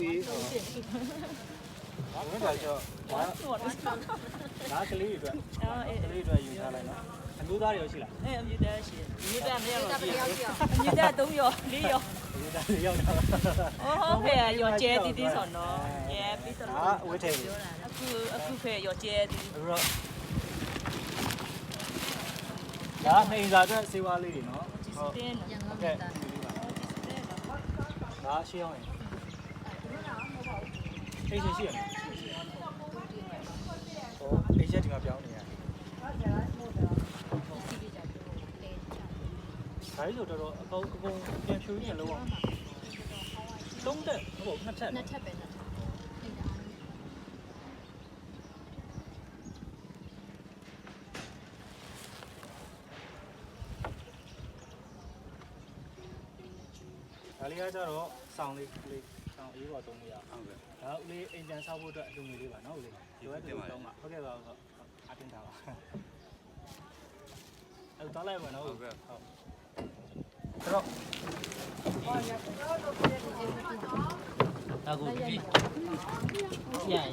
ပြီဘာလို့လဲဆိုတော့ဒါကလေးတွေအတွက်ကလေးတွေယူထားလိုက်နော်အမျိုးသားတွေရောရှိလားအဲအမျိုးသားရှိအမျိုးသားမရောက်တော့ဘူးအမျိုးသား3ရော4ရောအမျိုးသားတွေရောက်တာဟုတ်ကဲ့ရောကျဲတီးတီးဆိုတော့ရဲပြီးတော့ဟာဝေးထိုင်အခုအခုဖဲရောကျဲတီးအခုတော့ဒါနေစားအတွက်စေဝါလေးတွေနော်ဟုတ်ကဲ့ဒါရှင်းအောင် အိတ်ရှင်ရှိရမယ်ဟိုအိတ်ချက်ဒီမှာပြောင်းနေရတယ်ဒါကြီးဆိုတော့အကုန်အကုန်ပြန်ဖြူရင်လုံးအောင်သုံးတက်ဟုတ်နှစ်ထက်နှစ်ထပ်ပဲနှစ်ထပ်အဲ့ဒါဒါလေးကကြတော့စောင်းလေးလေး စောင်းအေးပေါ်သုံးလို့ရအောင်ဟုတ်ကဲ့ဒါဦးလေးအိမ်ပြန်ဆောက်ဖို့အတွက်အလူငွေလေးပါနော်ဦးလေးလိုအပ်တယ်တော့မှာဟုတ်ကဲ့ပါဟုတ်အတင်းတာပါအဲ့တော့လိုက်မယ်နော်ဟုတ်ဟုတ်ဆိုတော့ဒါကိုပြီရရ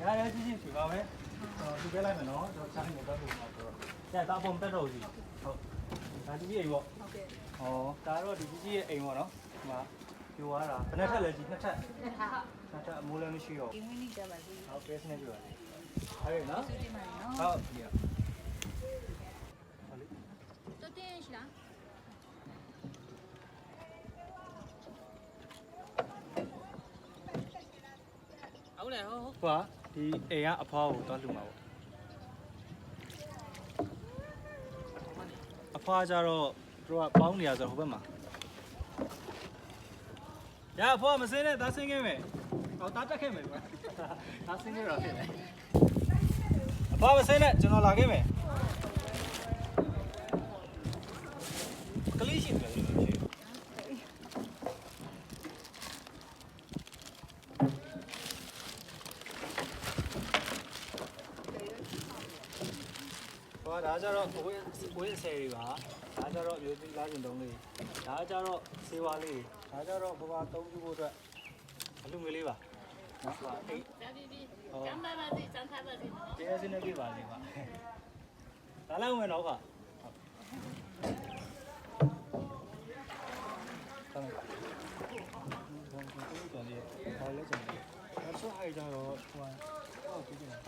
ရရကြည့်ကြည့်ပြပါ မယ်ဟိုဒီပြလိုက်မယ်နော်ကျွန်တော်ဆိုင်ကိုတက်ဖို့မှာဆိုတော့ညတာပုံတက်တော့စီဟုတ်ဒါကြည့်ကြည့်ပေါ့ဟုတ်ကဲ့။ဩဒါတော့ဒီကြီးကြီးရဲ့အိမ်ပေါ့နော်။ဒီမှာပြိုသွားတာ။ဘယ်နှစ်ထပ်လဲကြီးနှစ်ထပ်နှစ်ထပ်။နှစ်ထပ်အမိုးလည်းမရှိတော့ဒီဝင်းလေးကြပါစေ။ဟုတ်ကဲ့စနေပြပါလေ။ဟုတ်နော်ဒီမှာ။နော်ဟုတ်ပြီ။တော်တင်ရှိလားဟုတ်လေဟုတ်ဟိုက ဒီအိမ်ကအဖွားကိုတော့လှူမှာပေါ့။အဖွားကြတော့သူတို့ကပေါင်းနေရဆိုတော့ဟိုဘက်မှာ။ရအဖွားမစင်းနဲ့ဒါဆင်းခဲ့မယ်။ဟောတာတက်ခဲ့မယ်ကွာ။ဒါဆင်းခဲ့တော့ဖြစ်တယ်။အဖွားမစင်းနဲ့ကျွန်တော်လာခဲ့မယ်။ကလေးရှိတယ်လို့ရှိတ ဒါကြတော့ဝင်းဝင်းဆယ်တွေပါဒါကြတော့မျိုးသိလားကျင်တုံးလေးဒါကြတော့စေဝါလေးဒါကြတော့ဘဘသုံးခုဖို့အတွက်အလူငွေလေးပါနော်ဟိုအိတ်ဟောကျမ်းပါပါစေကျမ်းပါပါစေကျေးဇူးနေပြပါလေးပါဒါလည်းဝင်တော့ခဟုတ်တောင်းပါတော်လေးဟောလဲကျန်တယ်အဲ့ဆိုအိုက်ကြတော့ဟို ဟောကြည့်ကြတ